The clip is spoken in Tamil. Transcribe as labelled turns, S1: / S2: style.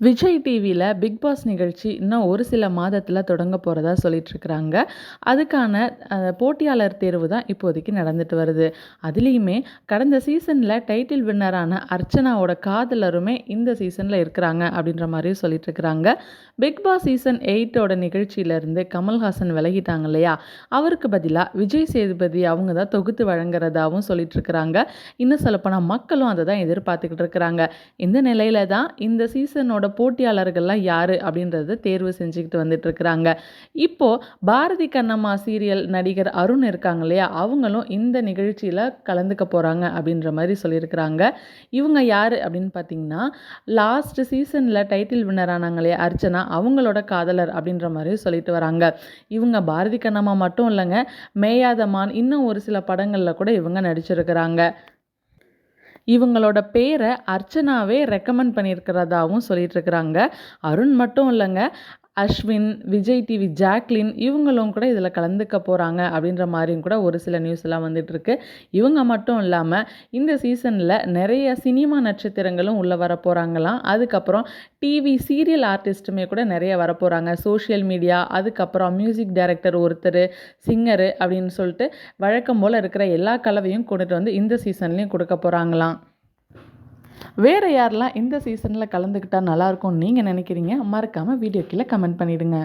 S1: விஜய் டிவியில் பிக் பாஸ் நிகழ்ச்சி இன்னும் ஒரு சில மாதத்தில் தொடங்க போகிறதா சொல்லிகிட்ருக்குறாங்க அதுக்கான போட்டியாளர் தேர்வு தான் இப்போதைக்கு நடந்துட்டு வருது. அதுலேயுமே கடந்த சீசனில் டைட்டில் வின்னரான அர்ச்சனாவோட காதலருமே இந்த சீசனில் இருக்கிறாங்க அப்படின்ற மாதிரியும் சொல்லிட்டுருக்குறாங்க பிக் பாஸ் சீசன் எயிட்டோட நிகழ்ச்சியிலேருந்து கமல்ஹாசன் விலகிட்டாங்க இல்லையா? அவருக்கு பதிலாக விஜய் சேதுபதி அவங்க தான் தொகுத்து வழங்குறதாகவும் சொல்லிட்டுருக்குறாங்க இன்னும் சொல்லப்போனால் மக்களும் அதை தான் எதிர்பார்த்துக்கிட்டு இருக்கிறாங்க இந்த நிலையில தான் இந்த சீசனோட போட்டியாளர்கள்லாம் யார் அப்படின்றத தேர்வு செஞ்சுக்கிட்டு வந்துட்டுருக்குறாங்க. இப்போது பாரதி கண்ணம்மா சீரியல் நடிகர் அருண் இருக்காங்க இல்லையா? அவங்களும் இந்த நிகழ்ச்சியில் கலந்துக்க போகிறாங்க அப்படின்ற மாதிரி சொல்லியிருக்கிறாங்க. இவங்க யார் அப்படின்னு பார்த்தீங்கன்னா லாஸ்ட் சீசனில் டைட்டில் வின்னரானாங்க இல்லையா அர்ச்சனா அவங்களோட காதலர் அப்படின்ற மாதிரி சொல்லிட்டு வராங்க. இவங்க பாரதி கண்ணம்மா மட்டும் இல்லைங்க மேயாதமான் இன்னும் ஒரு சில படங்களில் கூட இவங்க நடிச்சிருக்கிறாங்க. இவங்களோட பேரை அர்ச்சனாவே ரெக்கமெண்ட் பண்ணியிருக்கிறதாவும் சொல்லிட்டு இருக்கிறாங்க. அருண் மட்டும் இல்லைங்க அஸ்வின் விஜய் டிவி ஜாக்லின் இவங்களும் கூட இதில் கலந்துக்க போகிறாங்க அப்படின்ற மாதிரியும் கூட ஒரு சில நியூஸ் எல்லாம் இவங்க மட்டும் இல்லாமல் இந்த சீசனில் நிறைய சினிமா நட்சத்திரங்களும் உள்ளே வர போகிறாங்களாம் அதுக்கப்புறம் டிவி சீரியல் ஆர்டிஸ்ட்டுமே கூட நிறைய வர போகிறாங்க சோஷியல் மீடியா அதுக்கப்புறம் மியூசிக் டைரக்டர் ஒருத்தர் சிங்கரு அப்படின்னு சொல்லிட்டு வழக்கம் போல் இருக்கிற எல்லா கலவையும் கொண்டுட்டு வந்து இந்த சீசன்லேயும் கொடுக்க போகிறாங்களாம் வேறு யாரெல்லாம் இந்த சீசனில் கலந்துக்கிட்டால் நல்லாயிருக்கும்னு நீங்கள் நினைக்கிறீங்க மறக்காமல் வீடியோ கீழே கமெண்ட் பண்ணிவிடுங்க